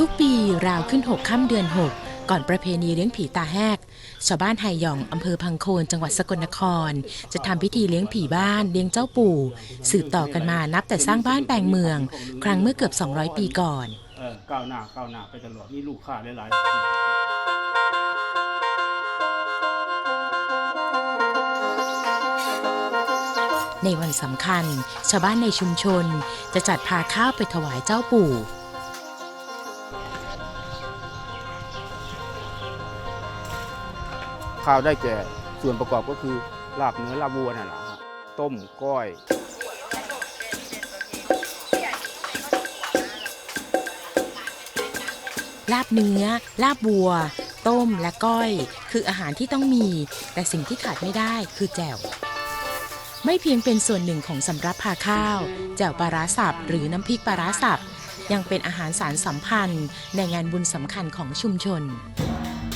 ทุกปีราวขึ้น 6 ค่ำเดือน 6 ก่อนประเพณีเลี้ยงผีตาแหก ชาวบ้านไฮยองอำเภอพังโคนจังหวัดสกลนคร จะทำพิธีเลี้ยงผีบ้านเลี้ยงเจ้าปู่ สืบต่อกันมานับแต่สร้างบ้านแปลงเมือง ครั้งเมื่อเกือบ 200 ปีก่อน เออก้าวหน้าก้าวหน้าไปตลอดมีลูกค้าหลายๆในวันสำคัญ ชาวบ้านในชุมชน จะจัดพาข้าวไปถวายเจ้าปู่ ข้าวได้แก่ส่วนประกอบก็คือลาบเนื้อลาบวัวนั่นแหละต้มก้อย ลาบเนื้อ ลาบบัว ต้มและก้อย คืออาหารที่ต้องมี แต่สิ่งที่ขาดไม่ได้คือแจ่วไม่เพียงเป็นส่วนหนึ่งของสำรับพาข้าว แจ่วปลาร้าสับหรือน้ำพริกปลาร้าสับ ยังเป็นอาหารสารสัมพันธ์ในงานบุญสำคัญของชุมชน